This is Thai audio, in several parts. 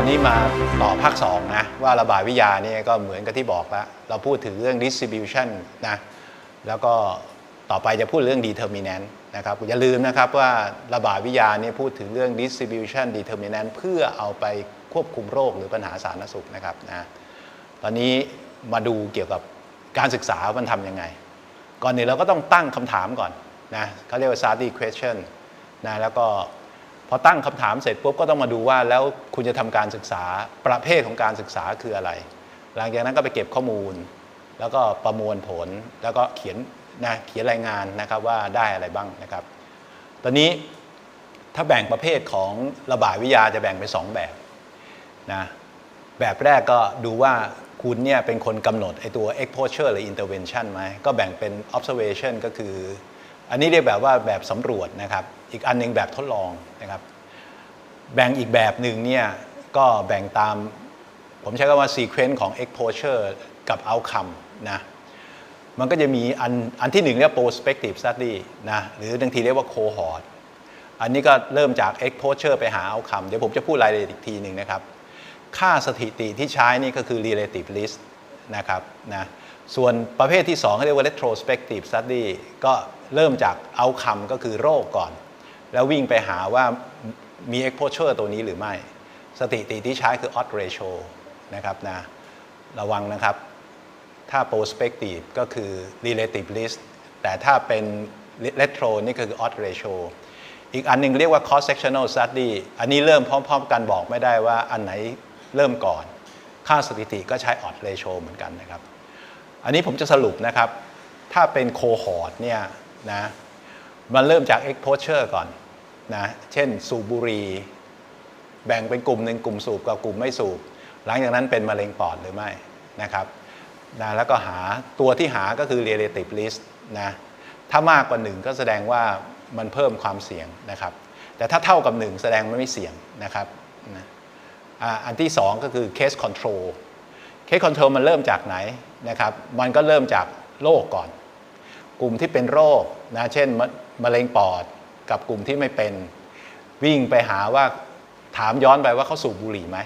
อนนี้มาต่อภาค2นะว่าระบาดวิทยาเนี่ยก็เหมือนกับที่บอกแล้ว เราพูดถึงเรื่อง distribution นะแล้วก็ต่อไปจะพูดเรื่อง determinant นะครับอย่าลืมนะครับว่าระบาดวิทยาเนี่ยพูดถึงเรื่อง distribution determinant เพื่อเอาไปควบคุมโรคหรือปัญหาสาธารณสุขนะครับนะตอนนี้มาดูเกี่ยวกับการศึกษามันทำยังไง ก่อนอื่นเราก็ต้องตั้งคำถามก่อนนะเขาเรียกว่า study question นะแล้วก็ พอตั้งคำถามเสร็จปุ๊บก็ต้องมาดูว่าแล้วคุณจะทำการศึกษาประเภทของการศึกษาคืออะไร หลังจากนั้นก็ไปเก็บข้อมูล แล้วก็ประมวลผลแล้วก็เขียนนะเขียนรายงานนะครับว่าได้อะไรบ้างนะครับ ตอนนี้ถ้าแบ่งประเภทของระบาดวิทยาจะแบ่งเป็นสองแบบนะแบบแรกก็ดูว่าคุณเนี่ยเป็นคนกำหนดไอตัว exposure หรือ intervention ไหมก็แบ่งเป็น observation ก็คือ อันนี้เรียกแบบว่าแบบสำรวจนะครับ อีกอันหนึงแบบทดลองนะครับ แบ่งอีกแบบหนึ่งเนี่ยก็แบ่งตาม ผมใช้คำว่า sequence ของ exposure กับ outcome นะมันก็จะมีอันอันที่หนึ่งเรียกว่า prospective study นะหรือบางทีเรียกว่า cohort อันนี้ก็เริ่มจาก exposure ไปหา outcome เดี๋ยวผมจะพูดรายละเอียดอีกทีหนึ่งนะครับ ค่าสถิติที่ใช้นี่ก็คือ relative list นะครับนะส่วนประเภทที่2เขาเรียกว่า retrospective study ก็ เริ่มจาก outcome ก็คือโรคก่อน แล้ววิ่งไปหาว่ามี exposure ตัวนี้หรือไม่ สถิติที่ใช้คือ odds ratio นะครับนะระวังนะครับ ถ้า prospective ก็คือ relative list แต่ถ้าเป็น retro นี่ก็คือ odds ratio อีกอันหนึงเรียกว่า cross sectional study อันนี้เริ่มพร้อม ๆ กันบอกไม่ได้ว่าอันไหนเริ่มก่อน ค่าสถิติก็ใช้ odds ratio เหมือนกันนะครับ อันนี้ผมจะสรุปนะครับ ถ้าเป็น cohort เนี่ย นะมันเริ่มจาก exposure ก่อนนะเช่นสูบบุหรี่แบ่งเป็นกลุ่มหนึ่งกลุ่มสูบกับกลุ่มไม่สูบ หลังจากนั้นเป็นมะเร็งปอดหรือไม่นะครับนะแล้วก็หาตัวที่หาก็คือ relative list นะถ้ามากกว่าหนึ่งก็แสดงว่ามันเพิ่มความเสี่ยงนะครับ แต่ถ้าเท่ากับหนึ่งแสดงว่าไม่เสี่ยงนะครับนะอันที่สองก็คือ case control case control มันเริ่มจากไหนนะครับ มันก็เริ่มจากโรคก่อน กลุ่มที่เป็นโรคนะเช่นมะเร็งปอดกับกลุ่มที่ไม่เป็นวิ่งไปหาว่าถามย้อนไปว่าเขาสูบบุหรี่ไหม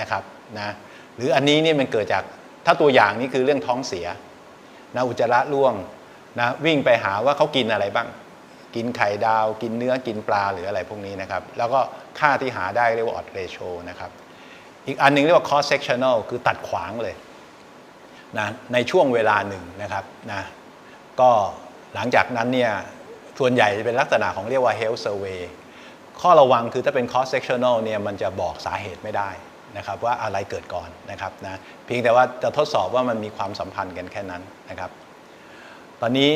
นะครับนะหรืออันนี้นี่มันเกิดจากถ้าตัวอย่างนี่คือเรื่องท้องเสียนะอุจจาระร่วงนะวิ่งไปหาว่าเขากินอะไรบ้าง กินไข่ดาว กินเนื้อกินปลาหรืออะไรพวกนี้นะครับ แล้วก็ค่าที่หาได้เรียกว่า odd ratio นะครับอีกอันหนึงเรียกว่า cross sectional คือตัดขวางเลยนะในช่วงเวลาหนึ่งนะครับนะ ก็หลังจากนั้นเนี่ยส่วนใหญ่จะเป็นลักษณะของเรียกว่า health survey ข้อระวังคือถ้าเป็น cross sectional เนี่ยมันจะบอกสาเหตุไม่ได้นะครับว่าอะไรเกิดก่อนนะครับนะเพียงแต่ว่าจะทดสอบว่ามันมีความสัมพันธ์กันแค่นั้นนะครับ ตอนนี้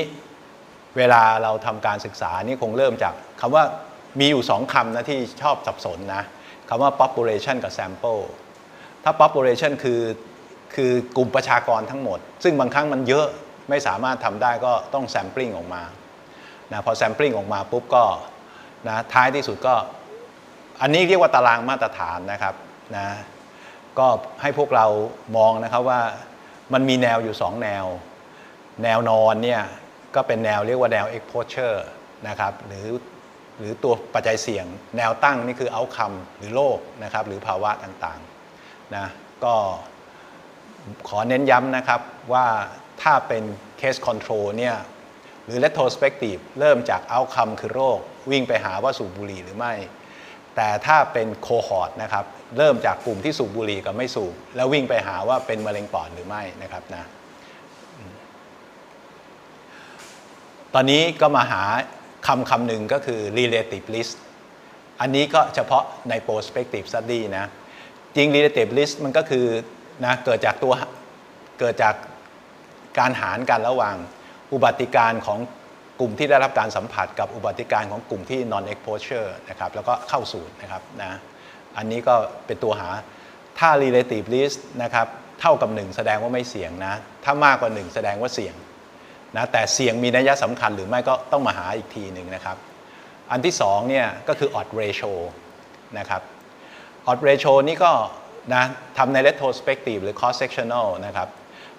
เวลาเราทำการศึกษานี่คงเริ่มจากคำว่ามีอยู่สองคำนะที่ชอบสับสนนะคำว่า population กับ sample ถ้า population คือคือกลุ่มประชากรทั้งหมด ซึ่งบางครั้งมันเยอะ ไม่สามารถทำได้ก็ต้อง sampling ออกมานะพอ sampling ออกมาปุ๊บก็นะท้ายที่สุดก็อันนี้เรียกว่าตารางมาตรฐานนะครับนะก็ให้พวกเรามองนะครับว่ามันมีแนวอยู่ 2 แนว แนวนอนเนี่ยก็เป็นแนวเรียกว่าแนว exposure นะครับหรือหรือตัวปัจจัยเสี่ยง แนวตั้งนี่คือ outcome หรือโรคนะครับหรือภาวะต่างๆนะก็ขอเน้นย้ำนะครับว่า ถ้าเป็น case control เนี่ยหรือ retrospective เริ่มจาก outcome คือโรค วิ่งไปหาว่าสูบบุหรี่หรือไม่ แต่ถ้าเป็น cohort นะครับ เริ่มจากกลุ่มที่สูบบุหรี่กับไม่สูบ แล้ววิ่งไปหาว่าเป็นมะเร็งปอดหรือไม่นะครับนะตอนนี้ก็มาหาคำคำหนึ่งก็คือ relative list อันนี้ก็เฉพาะใน prospective study นะ จริง relative list มันก็คือนะเกิดจากตัวเกิดจาก การหารกันระหว่างอุบัติการของกลุ่มที่ได้รับการสัมผัสกับอุบัติการของกลุ่มที่ non exposure นะครับแล้วก็เข้าสู่นะครับนะอันนี้ก็เป็นตัวหาถ้า relative list นะครับเท่ากับ 1 แสดงว่าไม่เสี่ยงนะ ถ้ามากกว่า 1 แสดงว่าเสี่ยงนะแต่เสี่ยงมีนัยสำคัญหรือไม่ก็ต้องมาหาอีกทีหนึ่งนะครับ อันที่สองเนี่ยก็คือ odd ratio นะครับ odd ratio นี่ก็นะทำใน retrospective หรือ cross sectional นะครับ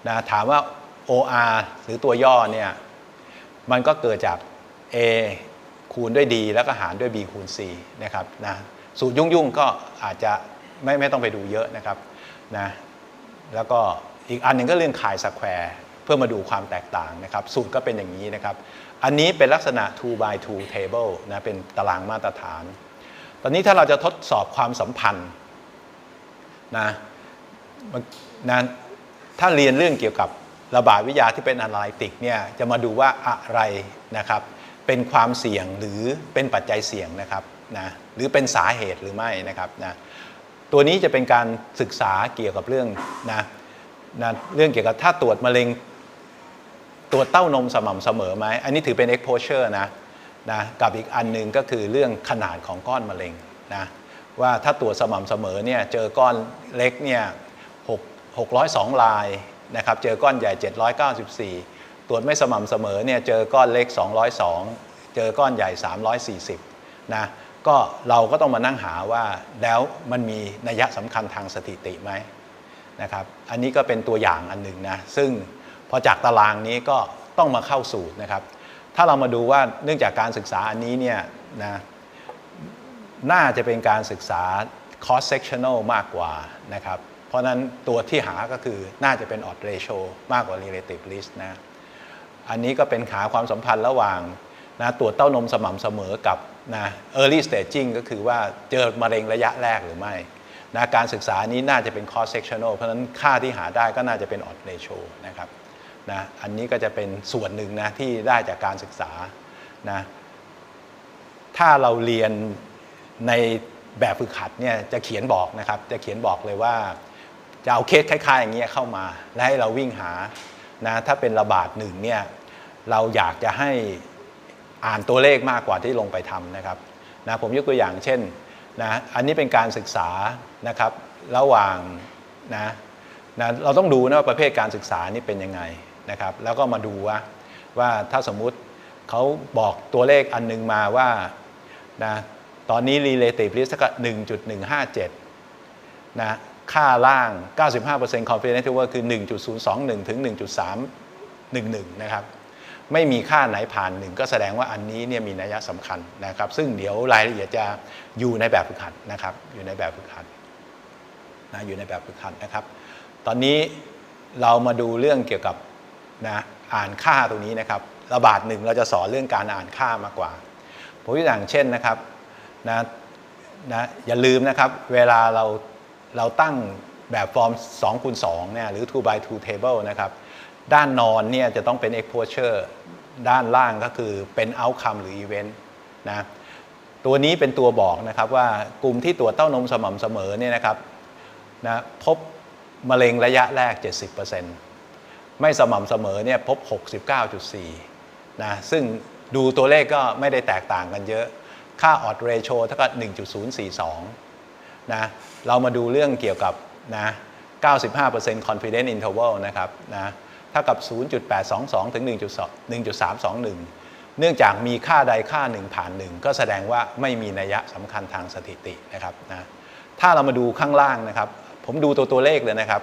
นะถามว่า OR หรือตัวย่อเนี่ยมันก็เกิดจาก A คูณด้วย D แล้วก็หารด้วย B คูณ C นะครับนะสูตรยุ่งๆก็อาจจะไม่ไม่ต้องไปดูเยอะนะครับนะแล้วก็อีกอันหนึ่งก็เรื่องคายสแควร์เพื่อมาดูความแตกต่างนะครับ สูตรก็เป็นอย่างนี้นะครับ อันนี้เป็นลักษณะ2 by 2 table นะเป็นตารางมาตรฐาน ตอนนี้ถ้าเราจะทดสอบความสัมพันธ์นะนะถ้าเรียนเรื่องเกี่ยวกับ ระบาดวิทยาที่เป็นอนาลิติกเนี่ยจะมาดูว่าอะไรนะครับเป็นความเสี่ยงหรือเป็นปัจจัยเสี่ยงนะครับนะหรือเป็นสาเหตุหรือไม่นะครับนะตัวนี้จะเป็นการศึกษาเกี่ยวกับเรื่องนะนะเรื่องเกี่ยวกับถ้าตรวจมะเร็งตรวจเต้านมสม่ำเสมอไหมอันนี้ถือเป็น exposure นะนะกับอีกอันหนึ่งก็คือเรื่องขนาดของก้อนมะเร็งนะว่าถ้าตรวจสม่ำเสมอเนี่ยเจอก้อนเล็กเนี่ย6 602 ลาย นะครับเจอก้อนใหญ่ 794 ตรวจไม่สม่ำเสมอเนี่ยเจอก้อนเล็ก 202 เจอก้อนใหญ่ 340นะก็เราก็ต้องมานั่งหาว่าแล้วมันมีนัยสำคัญทางสถิติไหมนะครับอันนี้ก็เป็นตัวอย่างอันหนึ่งนะซึ่งพอจากตารางนี้ก็ต้องมาเข้าสูตรนะครับ ถ้าเรามาดูว่าเนื่องจากการศึกษาอันนี้เนี่ยนะน่าจะเป็นการศึกษา cross sectional มากกว่านะครับ เพราะนั้นตัวที่หาก็คือน่าจะเป็น odd ratio มากกว่า relative risk นะ อันนี้ก็เป็นหาความสัมพันธ์ระหว่างนะตรวจเต้านมสม่ำเสมอกับนะ early staging ก็คือว่าเจอมะเร็งระยะแรกหรือไม่นะการศึกษานี้น่าจะเป็น cross sectional เพราะฉะนั้นค่าที่หาได้ก็น่าจะเป็น odd ratio นะครับนะอันนี้ก็จะเป็นส่วนหนึ่งนะที่ได้จากการศึกษานะถ้าเราเรียนในแบบฝึกหัดเนี่ยจะเขียนบอกนะครับ จะเขียนบอกเลยว่า จะเอาเคสคล้ายๆ อย่างเงี้ยเข้ามา และให้เราวิ่งหานะถ้าเป็นระบาดหนึ่งเนี่ยเราอยากจะให้อ่านตัวเลขมากกว่าที่ลงไปทำนะครับนะผมยกตัวอย่างเช่นนะอันนี้เป็นการศึกษานะครับระหว่างนะนะเราต้องดูนะว่าประเภทการศึกษานี่เป็นยังไงนะครับแล้วก็มาดูว่าว่าถ้าสมมุติเขาบอกตัวเลขอันนึงมาว่านะตอนนี้ relative risk ก็1.157นะ ค่าล่าง 95% confidence interval คือ 1.021 ถึง 1.311 นะครับ ไม่มีค่าไหนผ่านหนึ่งก็แสดงว่าอันนี้เนี่ยมีนัยสำคัญนะครับ ซึ่งเดี๋ยวรายละเอียดจะอยู่ในแบบฝึกหัดนะครับ อยู่ในแบบฝึกหัดนะอยู่ในแบบฝึกหัดนะครับ ตอนนี้เรามาดูเรื่องเกี่ยวกับนะอ่านค่าตรงนี้นะครับ ระบาดหนึ่งเราจะสอนเรื่องการอ่านค่ามากกว่าผมยกตัวอย่างเช่นนะครับนะนะอย่าลืมนะครับ เวลาเรา เราตั้งแบบฟอร์ม2คูณ2เนี่ยหรือ 2 by 2 table นะครับ ด้านนอนเนี่ยจะต้องเป็น exposure ด้านล่างก็คือเป็น outcome หรือ event นะตัวนี้เป็นตัวบอกนะครับว่ากลุ่มที่ตรวจเต้านมสม่ำเสมอเนี่ยนะครับนะพบมะเร็งระยะแรก 70%ไม่สม่ำเสมอเนี่ยพบ 69.4นะซึ่งดูตัวเลขก็ไม่ได้แตกต่างกันเยอะ ค่า odd ratio เท่ากับ1.042 นะเรามาดูเรื่องเกี่ยวกับนะ95% confidence interval นะครับนะเท่ากับ 0.822 ถึง 1.321 เนื่องจากมีค่าใดค่าหนึ่งผ่านหนึ่งก็แสดงว่าไม่มีนัยสำคัญทางสถิตินะครับนะถ้าเรามาดูข้างล่างนะครับ ผมดูตัวตัวเลขเลยนะครับ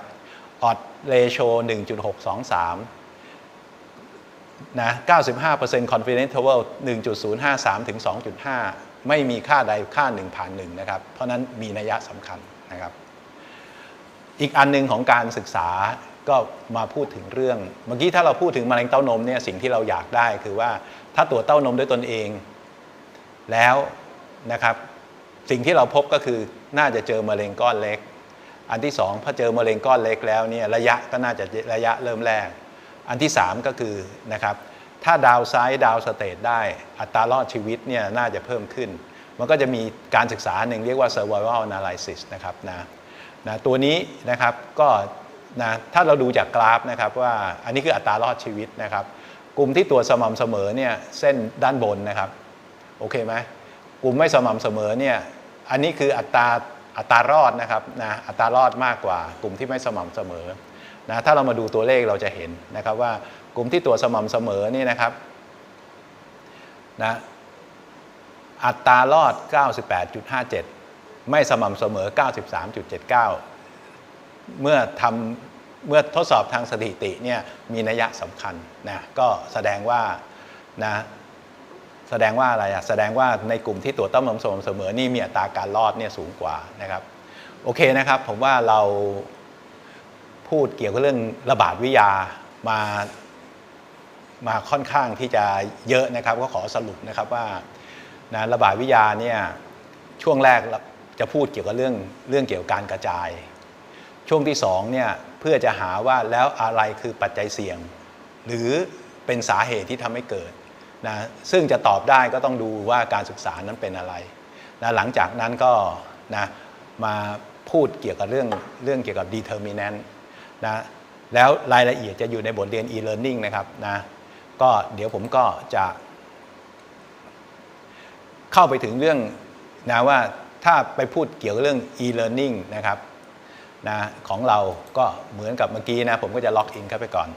odd ratio 1.623นะ95% confidence interval 1.053 ถึง 2.5 ไม่มีค่าใดค่าหนึ่งผ่านหนึ่งนะครับ เพราะนั้นมีนัยสำคัญนะครับ อีกอันหนึงของการศึกษาก็มาพูดถึงเรื่อง เมื่อกี้ถ้าเราพูดถึงมะเร็งเต้านมเนี่ยสิ่งที่เราอยากได้คือว่าถ้าตรวจเต้านมด้วยตนเอง แล้วนะครับ สิ่งที่เราพบก็คือน่าจะเจอมะเร็งก้อนเล็ก อันที่สองพอเจอมะเร็งก้อนเล็กแล้วเนี่ยระยะก็น่าจะระยะเริ่มแรก อันที่3ก็คือนะครับ ถ้าดาวไซด์ดาวสเตทได้อัตรารอดชีวิตเนี่ยน่าจะเพิ่มขึ้น มันก็จะมีการศึกษาหนึ่งเรียกว่า survival analysis นะครับนะนะตัวนี้นะครับก็นะถ้าเราดูจากกราฟนะครับว่าอันนี้คืออัตรารอดชีวิตนะครับ กลุ่มที่ตัวสม่ำเสมอเนี่ยเส้นด้านบนนะครับโอเคไหมกลุ่มไม่สม่ำเสมอเนี่ยอันนี้คืออัตราอัตรารอดนะครับนะอัตรารอดมากกว่ากลุ่มที่ไม่สม่ำเสมอ นะถ้าเรามาดูตัวเลขเราจะเห็นนะครับว่ากลุ่มที่ตัวสม่ำเสมอนี่นะครับนะอัตรารอด 98.57 ไม่สม่ำเสมอ 93.79 เมื่อทำเมื่อทดสอบทางสถิติเนี่ยมีนัยสำคัญนะก็แสดงว่านะแสดงว่าอะไรอะแสดงว่าในกลุ่มที่ตัวจต้อมมสม่ำเสมอนี่มีอัตราการรอดเนี่ยสูงกว่านะครับ โอเคนะครับ ผมว่าเรา พูดเกี่ยวกับเรื่องระบาดวิทยามามาค่อนข้างที่จะเยอะนะครับ ก็ขอสรุปนะครับว่านะระบาดวิทยาเนี่ยช่วงแรกจะพูดเกี่ยวกับเรื่องเรื่องเกี่ยวกับการกระจาย ช่วงที่สองเนี่ยเพื่อจะหาว่าแล้วอะไรคือปัจจัยเสี่ยง หรือเป็นสาเหตุที่ทำให้เกิดนะซึ่งจะตอบได้ก็ต้องดูว่าการศึกษานั้นเป็นอะไรนะหลังจากนั้นก็นะมาพูดเกี่ยวกับเรื่องเรื่องเกี่ยวกับ determinant นะแล้วรายละเอียดจะอยู่ในบทเรียน e-learning นะครับนะก็เดี๋ยวผมก็จะ เข้าไปถึงเรื่องนะว่าถ้าไปพูดเกี่ยวกับเรื่อง e-learning นะครับนะของเราก็เหมือนกับเมื่อกี้นะผมก็จะล็อกอินเข้าไปก่อน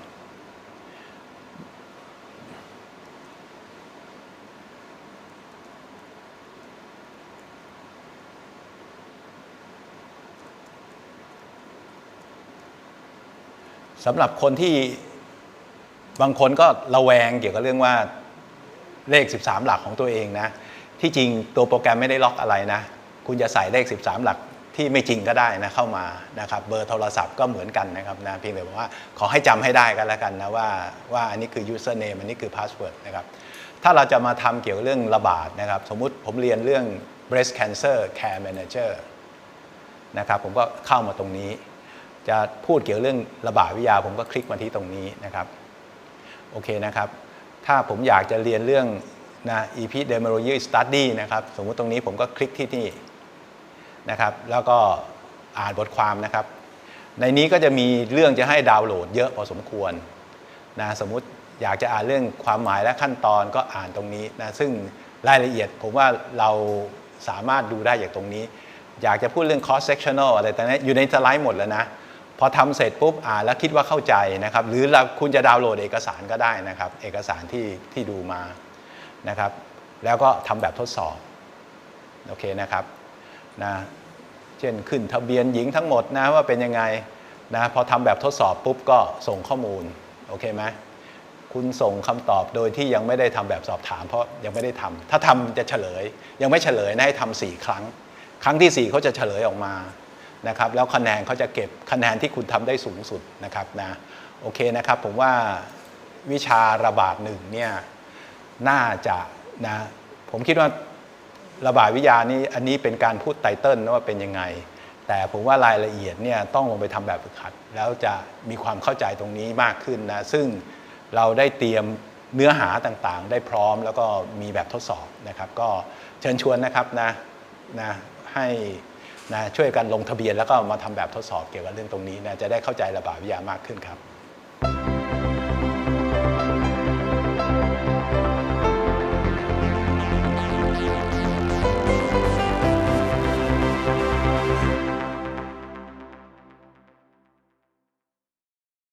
สำหรับคนที่บางคนก็ระแวงเกี่ยวกับเรื่องว่าเลข 13 หลักของตัวเองนะ ที่จริงตัวโปรแกรมไม่ได้ล็อกอะไรนะ คุณจะใส่เลข 13 หลักที่ไม่จริงก็ได้นะเข้ามานะครับเบอร์โทรศัพท์ก็เหมือนกันนะครับนะเพียงแต่ว่าขอให้จำให้ได้กันแล้วกันนะว่าว่าอันนี้คือ username อันนี้คือ password นะครับถ้าเราจะมาทำเกี่ยวกับเรื่องระบาดนะครับ สมมุติผมเรียนเรื่อง breast cancer care manager นะครับผมก็เข้ามาตรงนี้ จะพูดเกี่ยวเรื่องระบาดวิทยาผมก็คลิกมาที่ตรงนี้นะครับโอเคนะครับ ถ้าผมอยากจะเรียนเรื่องนะ epidemiology study นะครับสมมติตรงนี้ผมก็คลิกที่นี่นะครับแล้วก็อ่านบทความนะครับ ในนี้ก็จะมีเรื่องจะให้ดาวน์โหลดเยอะพอสมควรนะสมมติอยากจะอ่านเรื่องความหมายและขั้นตอนก็อ่านตรงนี้นะซึ่งรายละเอียดผมว่าเราสามารถดูได้จากตรงนี้ อยากจะพูดเรื่อง cross sectional อะไรแต่นี้อยู่ในสไลด์หมดแล้วนะ อทำเสร็จปุ๊บอ่านแล้วคิดว่าเข้าใจนะครับหรือเราคุณจะดาวน์โหลดเอกสารก็ได้นะครับ เอกสารที่ที่ดูมานะครับ แล้วก็ทำแบบทดสอบโอเคนะครับนะเช่นขึ้นทะเบียนหญิงทั้งหมดนะว่าเป็นยังไงนะพอทำแบบทดสอบปุ๊บก็ส่งข้อมูลโอเคไหมคุณส่งคำตอบโดยที่ยังไม่ได้ทำแบบสอบถาม เพราะยังไม่ได้ทำถ้าทำจะเฉลย ยังไม่เฉลยนะให้ทำสี่ครั้ง ครั้งที่สี่เขาจะเฉลยออกมา นะครับแล้วคะแนนเขาจะเก็บคะแนนที่คุณทำได้สูงสุดนะครับนะโอเคนะครับผมว่าวิชาระบาดหนึ่งเนี่ยน่าจะนะผมคิดว่าระบาดวิทยานี้อันนี้เป็นการพูดไตเติ้ลว่าเป็นยังไง แต่ผมว่ารายละเอียดเนี่ยต้องลงไปทำแบบฝึกหัด แล้วจะมีความเข้าใจตรงนี้มากขึ้นนะซึ่งเราได้เตรียมเนื้อหาต่างๆ ได้พร้อมแล้วก็มีแบบทดสอบนะครับ ก็เชิญชวนนะครับนะนะให้ นะช่วยกันลงทะเบียนแล้วก็มาทำแบบทดสอบเกี่ยวกับเรื่องตรงนี้นะจะได้เข้าใจระบาดวิทยามากขึ้นครับ